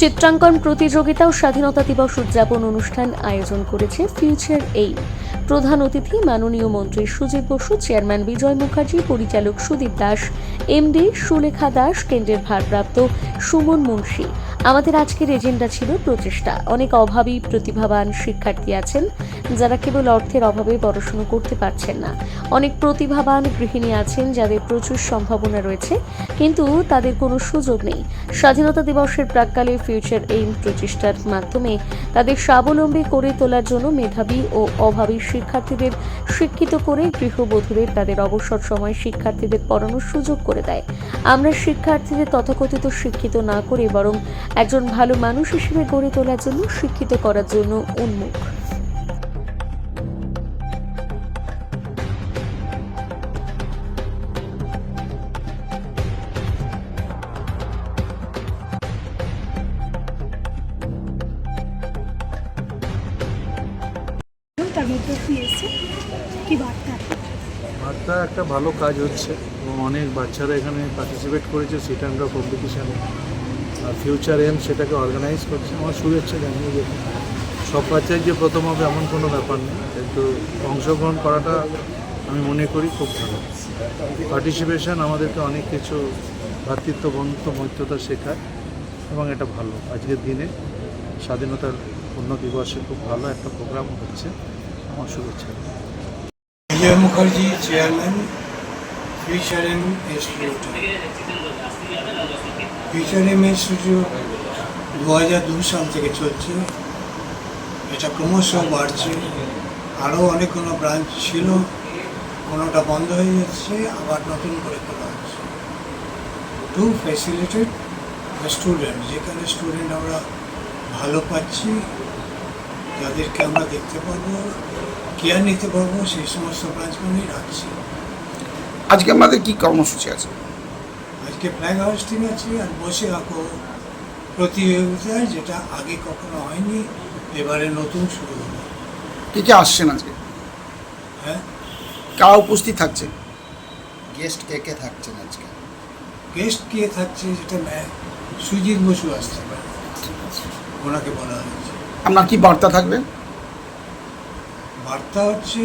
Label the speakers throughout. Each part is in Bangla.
Speaker 1: চিত্রাঙ্কন প্রতিযোগিতা ও স্বাধীনতা দিবস উদযাপন অনুষ্ঠান আয়োজন করেছে ফিউচার এই প্রধান অতিথি মাননীয় মন্ত্রী সুজিত বসু, চেয়ারম্যান বিজয় মুখার্জি, পরিচালক সুদীপ দাস, এমডি সুলেখা দাস, কেন্দ্রের ভারপ্রাপ্ত সুমন মুন্সী। আমাদের আজকের এজেন্ডা ছিল প্রচেষ্টা। অনেক অভাবী, প্রতিভাবান শিক্ষার্থী আছেন। যারা কেবল অর্থের অভাবে পড়াশুনো করতে পারছেন না। অনেক প্রতিভাবান গৃহিণী আছেন যাদের প্রচুর সম্ভাবনা রয়েছে, কিন্তু তাদের কোনো সুযোগ নেই। স্বাধীনতা দিবসের প্রাককালে ফিউচার এইম প্রচেষ্টার মাধ্যমে তাদের স্বাবলম্বী করে তোলার জন্য মেধাবী ও অভাবী শিক্ষার্থীদের শিক্ষিত করে গৃহবধূদের তাদের অবসর সময় শিক্ষার্থীদের পড়ানোর সুযোগ করে দেয়। আমরা শিক্ষার্থীদের তথাকথিত শিক্ষিত না করে বরং একজন ভালো মানুষ হিসেবে গড়ে তোলার জন্য শিক্ষিত করার জন্য উন্মুখ।
Speaker 2: তার মধ্যে বার্তা?
Speaker 3: একটা ভালো কাজ হচ্ছে এবং অনেক বাচ্চারা এখানে পার্টিসিপেট করেছে সিট অ্যান্ড কম্পিটিশানে আর ফিউচার এম সেটাকে অর্গানাইজ করছে। আমার শুভেচ্ছা জানিয়ে যে সব বাচ্চাই যে প্রথম হবে এমন কোনো ব্যাপার নেই। কিন্তু অংশগ্রহণ করাটা আমি মনে করি খুব ভালো। পার্টিসিপেশন আমাদেরকে অনেক কিছু ভ্রাতৃত্ব বন্ধুত্ব মৈত্রতা শেখায় এবং এটা ভালো। আজকের দিনে স্বাধীনতার পূর্ণ দিবসে খুব ভালো একটা প্রোগ্রাম হচ্ছে। আমার শুভেচ্ছা।
Speaker 4: Bijoy Mukherjee chairman future institute future institute দু হাজার দু সাল থেকে চলছে। এটা ক্রমশ বাড়ছে। আরও অনেক কোনো ব্রাঞ্চ ছিল, কোনোটা বন্ধ হয়ে যাচ্ছে, আবার নতুন করে খোলা হচ্ছে। টু ফ্যাসিলিটেড স্টুডেন্ট যেখানে স্টুডেন্ট আমরা ভালো পাচ্ছি যাদেরকে আমরা দেখতে পাবো কেয়ার নিতে পারব সেই সমস্ত ব্রাঞ্চগুলোই রাখছি।
Speaker 5: আজকে আমাদের কি কর্মসূচি আছে?
Speaker 4: আজকে ফ্ল্যাগ হাউস্টিং আছে আর বসে আঁকো প্রতিযোগিতায় যেটা আগে কখনো হয়নি এবারে নতুন শুরু হলো
Speaker 5: কে কে আসছেন আজকে?
Speaker 4: হ্যাঁ?
Speaker 5: কারা উপস্থিত থাকছেন
Speaker 6: গেস্ট কে কে থাকছেন আজকে?
Speaker 4: গেস্ট কে থাকছে যেটা ম্যা- সুজিত বসু আসতে পারে ওনাকে বলা হয়েছে।
Speaker 5: আপনার কি বার্তা থাকবে?
Speaker 4: বার্তা হচ্ছে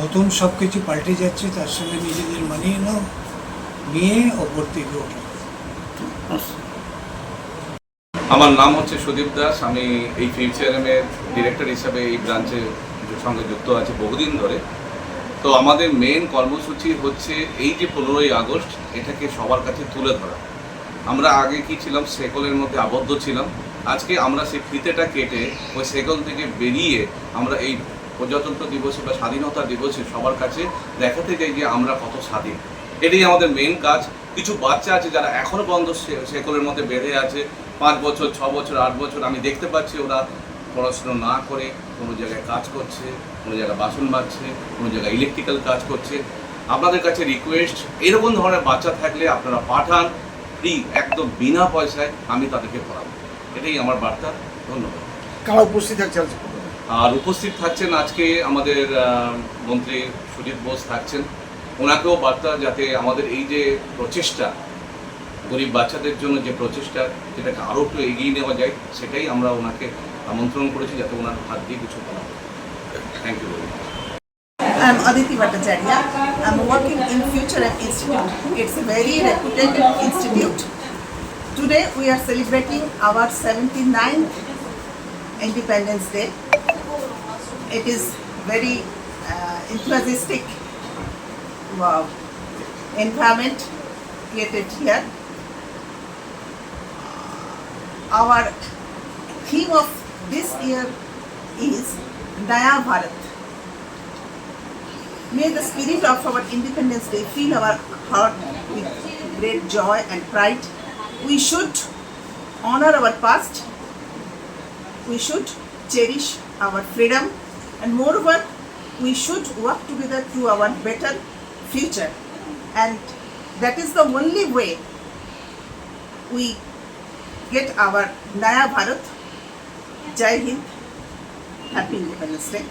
Speaker 4: নতুন সব কিছু পাল্টে যাচ্ছে তার সঙ্গে নিজেদের মানিয়ে নাও নিয়ে ওপর থেকে ওঠো।
Speaker 7: আমার নাম হচ্ছে সুদীপ দাস আমি এই ফিউচারেমের ডিরেক্টর হিসাবে এই ব্রাঞ্চের সঙ্গে যুক্ত আছি বহুদিন ধরে। তো আমাদের মেন কর্মসূচি হচ্ছে এই যে পনেরোই আগস্ট এটাকে সবার কাছে তুলে ধরা। আমরা আগে কি ছিলাম সেকলের মধ্যে আবদ্ধ ছিলাম। আজকে আমরা সেই ফিতেটা কেটে ওই সেকল থেকে বেরিয়ে আমরা এই প্রজাতন্ত্র দিবসে বা স্বাধীনতা দিবসে সবার কাছে দেখাতে চাই যে আমরা কত স্বাধীন। এটাই আমাদের মেন কাজ। কিছু বাচ্চা আছে যারা এখনও বন্ধ সেকলের মধ্যে বেঁধে আছে। পাঁচ বছর, ছ বছর, আট বছর, আমি দেখতে পাচ্ছি ওরা পড়াশুনো না করে কোনো জায়গায় কাজ করছে, কোনো জায়গায় বাসন মাজছে, কোনো জায়গায় ইলেকট্রিক্যাল কাজ করছে। আপনাদের কাছে রিকোয়েস্ট এরকম ধরনের বাচ্চা থাকলে আপনারা পাঠান। ফ্রি একদম বিনা পয়সায় আমি তাদেরকে পড়াবো। এটাই আমার বার্তা ধন্যবাদ
Speaker 5: কারা উপস্থিত থাকছে
Speaker 7: আর উপস্থিত থাকছেন আজকে আমাদের মন্ত্রী সুজিত বোস থাকছেন ওনাকেও বার্তা যাতে আমাদের এই যে প্রচেষ্টা গরিব বাচ্চাদের জন্য যে প্রচেষ্টা যেটাকে আরও একটু এগিয়ে নেওয়া যায় সেটাই আমরা ওনাকে আমন্ত্রণ করেছি যাতে ওনার হাত দিয়ে কিছু করা হয় thank you very much
Speaker 8: I'm Aditi Bhattacharya. I'm working in Future Institute. It's a very reputed institute. Today we are celebrating our 79th Independence Day. It is very uh, enthusiastic wow, environment created here. Our theme of this year is Naya Bharat. May the spirit of our Independence Day fill our heart with great joy and pride. We should honor our past. We should cherish our freedom. And moreover, we should work together to our better future. And that is the only way we get our Naya Bharat. Jai Hind. Happy Independence Day.